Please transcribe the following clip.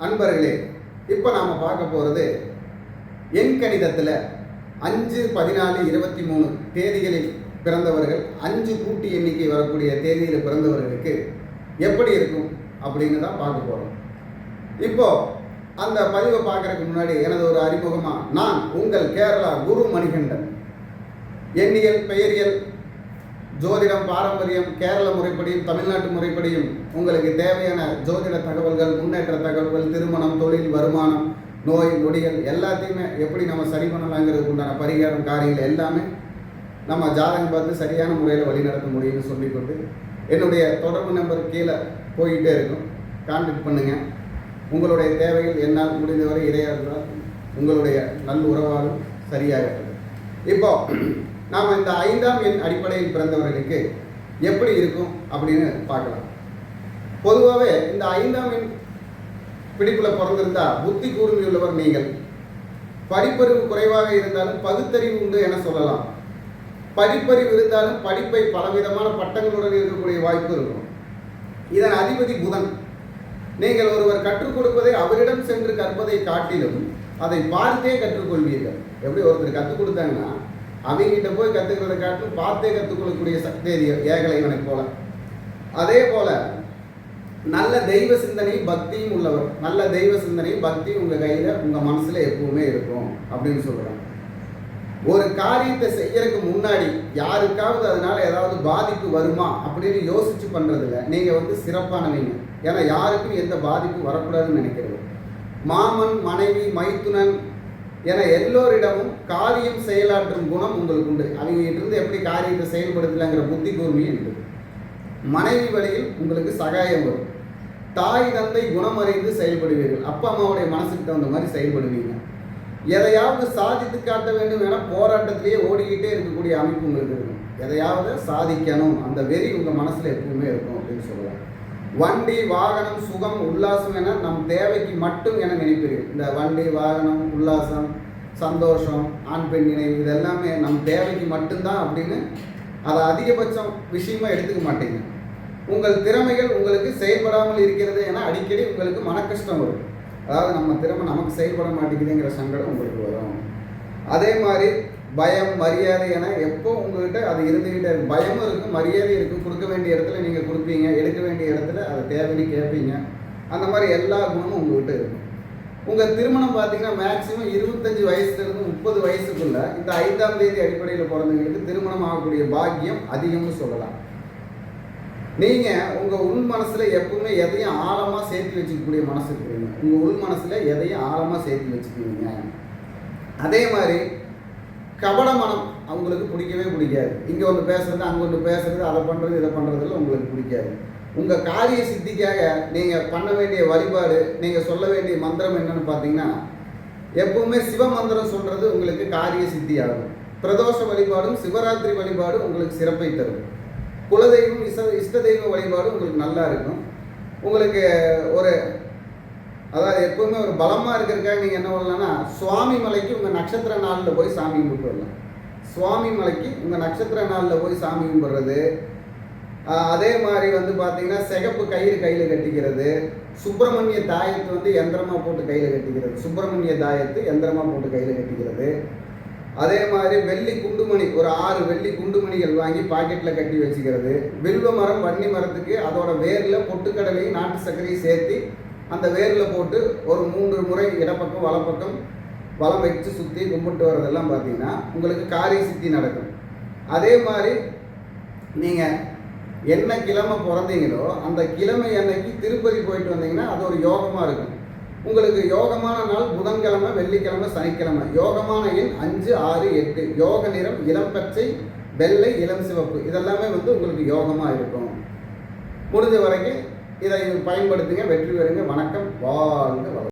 அன்பர்களே இப்போ நாம் பார்க்க போகிறது எண் கணிதத்தில் அஞ்சு பதினாலு இருபத்தி மூணு தேதிகளில் பிறந்தவர்கள் அஞ்சு கூட்டி எண்ணிக்கை வரக்கூடிய தேதியில் பிறந்தவர்களுக்கு எப்படி இருக்கும் அப்படின்னு தான் பார்க்க போகிறோம் இப்போது அந்த பதிவை பார்க்கறதுக்கு முன்னாடி எனது ஒரு அறிமுகமாக நான் உங்கள் கேரளா குரு மணிகண்டன். எண்ணியல் பெயரியல் ஜோதிடம் பாரம்பரியம் கேரள முறைப்படியும் தமிழ்நாட்டு முறைப்படியும் உங்களுக்கு தேவையான ஜோதிட தகவல்கள் முன்னேற்ற தகவல்கள் திருமணம் தொழில் வருமானம் நோய் நொடிகள் எல்லாத்தையுமே எப்படி நம்ம சரி பண்ணலாங்கிறதுக்கு உண்டான பரிகாரம் காரியங்கள் எல்லாமே நம்ம ஜாதகம் பார்த்து சரியான முறையில் வழிநடத்த முடியும்னு சொல்லிக்கொண்டு என்னுடைய தொடர்பு நம்பர் கீழே போயிட்டே இருக்கும். கான்டாக்ட் பண்ணுங்கள் உங்களுடைய தேவைகள் என்னால் முடிந்தவரை இடையாடுறால் உங்களுடைய நல் உறவாலும் சரியாகிறது இப்போ நாம் இந்த ஐந்தாம் எண் அடிப்படையில் பிறந்தவர்களுக்கு எப்படி இருக்கும் அப்படின்னு பார்க்கலாம். பொதுவாகவே இந்த ஐந்தாம் எண் பிடிப்பில் பிறந்திருந்தா புத்தி கூர்மையுள்ளவர் நீங்கள். படிப்பறிவு குறைவாக இருந்தாலும் பகுத்தறிவு உண்டு என சொல்லலாம். படிப்பறிவு இருந்தாலும் படிப்பை பலவிதமான பட்டங்களுடன் இருக்கக்கூடிய வாய்ப்பு இருக்கும். இதன் அதிபதி புதன். நீங்கள் ஒருவர் கற்றுக் கொடுப்பதை அவரிடம் சென்று கற்பதை காட்டிலும் அதை பார்த்தே கற்றுக்கொள்வீர்கள். எப்படி ஒருத்தர் கற்றுக் கொடுத்தாங்கன்னா அவங்ககிட்ட போய் கற்றுக்கிறத காட்டும் பார்த்தே கற்றுக்கொள்ளக்கூடிய சக்தி ஏகலைவனை போல. அதே போல நல்ல தெய்வ சிந்தனை பக்தியும் உள்ளவர். நல்ல தெய்வ சிந்தனை பக்தி உங்கள் கையில் உங்கள் மனசில் எப்பவுமே இருக்கும் அப்படின்னு சொல்கிறாங்க ஒரு காரியத்தை செய்யறதுக்கு முன்னாடி யாருக்காவது அதனால ஏதாவது பாதிப்பு வருமா அப்படின்னு யோசிச்சு பண்ணுறதில்ல நீங்க வந்து சிறப்பானவங்க ஏன்னா யாருக்கும் எந்த பாதிப்பும் வரக்கூடாதுன்னு நினைக்கிறது. மாமன் மனைவி மைத்துனன் என எல்லோரிடமும் காரியம் செயலாற்றும் குணம் உங்களுக்கு உண்டு. அவங்க இருந்து எப்படி காரியத்தை செயல்படுத்தலாங்கிற புத்தி கூர்மையும் உண்டு. மனைவி வழியில் உங்களுக்கு சகாயம் வரும். தாய் தந்தை குணமறிந்து செயல்படுவீர்கள். அப்பா அம்மாவுடைய மனசுக்கு தகுந்த மாதிரி செயல்படுவீங்க. எதையாவது சாதித்து காட்ட வேண்டும் என போராட்டத்திலேயே ஓடிக்கிட்டே இருக்கக்கூடிய அமைப்பு உங்களுக்கு இருக்கும். எதையாவது சாதிக்கணும். அந்த வெறி உங்கள் மனசில் எப்பவுமே இருக்கும் அப்படின்னு சொல்லுவாங்க. வண்டி வாகனம் சுகம் உல்லாசம் என நம் தேவைக்கு மட்டும் என நினைப்பீர்கள். இந்த வண்டி வாகனம் உல்லாசம் சந்தோஷம் ஆண் பெண் நினைவு இதெல்லாமே நம் தேவைக்கு மட்டும்தான் அப்படின்னு அதை அதிகபட்சம் விஷயமா எடுத்துக்க மாட்டீங்க. உங்கள் திறமைகள் உங்களுக்கு செயல்படாமல் இருக்கிறது என அடிக்கடி உங்களுக்கு மன கஷ்டம் வரும். அதாவது நம்ம திறமை நமக்கு செயல்பட மாட்டேங்குதுங்கிற சங்கடம் உங்களுக்கு வரும். அதே மாதிரி பயம் மரியாதை என எப்போ உங்ககிட்ட அது இருந்துக்கிட்டே இருக்கும். பயமும் இருக்கும் மரியாதை இருக்கும். கொடுக்க வேண்டிய இடத்துல நீங்கள் கொடுப்பீங்க எடுக்க வேண்டிய இடத்துல அதை தேவைன்னு கேட்பீங்க. அந்த மாதிரி எல்லா குணமும் உங்ககிட்ட இருக்கும். உங்கள் திருமணம் பார்த்தீங்கன்னா மேக்ஸிமம் இருபத்தஞ்சி வயசுலேருந்து முப்பது வயசுக்குள்ளே இந்த ஐந்தாம் தேதி அடிப்படையில் பிறந்தவங்களுக்கு திருமணம் ஆகக்கூடிய பாக்கியம் அதிகம்னு சொல்லலாம். நீங்கள் உங்கள் உள் மனசில் எப்பவுமே எதையும் ஆழமாக சேர்த்து வச்சுக்கக்கூடிய மனசு இருக்கிறீங்க உங்கள் உள் மனசில் எதையும் ஆழமாக சேர்த்து வச்சுக்குவீங்க அதே மாதிரி கபட மனம் அவங்களுக்கு பிடிக்கவே பிடிக்காது. இங்கே ஒன்று பேசுறது அங்கே ஒன்று பேசுறது அதை பண்ணுறது இதை பண்ணுறதுல உங்களுக்கு பிடிக்காது. உங்கள் காரிய சித்திக்காக நீங்கள் பண்ண வேண்டிய வழிபாடு நீங்கள் சொல்ல வேண்டிய மந்திரம் என்னன்னு பார்த்தீங்கன்னா எப்பவுமே சிவ மந்திரம் சொல்கிறது உங்களுக்கு காரிய சித்தி ஆகும் பிரதோஷ வழிபாடும் சிவராத்திரி வழிபாடும் உங்களுக்கு சிறப்பை தரும். குலதெய்வம் இச இஷ்ட தெய்வ வழிபாடு உங்களுக்கு நல்லா இருக்கும். உங்களுக்கு ஒரு அதாவது எப்பவுமே ஒரு பலமாக இருக்கிறக்காக நீங்கள் என்ன பண்ணலாம்னா சுவாமி மலைக்கு உங்கள் நட்சத்திர நாளில் போய் சாமி கும்பிட்டு வரலாம் சுவாமி மலைக்கு உங்கள் நட்சத்திர நாளில் போய் சாமி கும்பிட்றது. அதே மாதிரி வந்து பார்த்தீங்கன்னா சிகப்பு கயிறு கையில் கட்டிக்கிறது. சுப்பிரமணிய தாயத்து வந்து எந்திரமாக போட்டு கையில் கட்டிக்கிறது. சுப்பிரமணிய தாயத்து எந்திரமாக போட்டு கையில் கட்டிக்கிறது. அதே மாதிரி வெள்ளி குண்டுமணி ஒரு ஆறு வெள்ளி குண்டுமணிகள் வாங்கி பாக்கெட்டில் கட்டி வச்சுக்கிறது. வில்வ மரம் வன்னி மரத்துக்கு அதோட வேரில் பொட்டுக்கடலையும் நாட்டு சர்க்கரையும் சேர்த்து அந்த வேரில் போட்டு ஒரு மூன்று முறை இடப்பக்கம் வலப்பக்கம் வளம் வச்சு சுற்றி கும்பிட்டு வர்றதெல்லாம் பார்த்தீங்கன்னா உங்களுக்கு காரிய சித்தி நடக்கும். அதே மாதிரி நீங்கள் என்ன கிழமை பிறந்தீங்களோ அந்த கிழமை அன்னைக்கு திருப்பதி போயிட்டு வந்தீங்கன்னா அது ஒரு யோகமாக இருக்கும். உங்களுக்கு யோகமான நாள் புதன்கிழமை வெள்ளிக்கிழமை சனிக்கிழமை. யோகமான எண் அஞ்சு ஆறு எட்டு. யோக நிறம் இளம் பச்சை வெள்ளை இளம் சிவப்பு. இதெல்லாமே வந்து உங்களுக்கு யோகமாக இருக்கும். முடிஞ்ச வரைக்கும் இதை பயன்படுத்துங்க வெற்றி பெறுங்க. வணக்கம் வாழ்க வளம்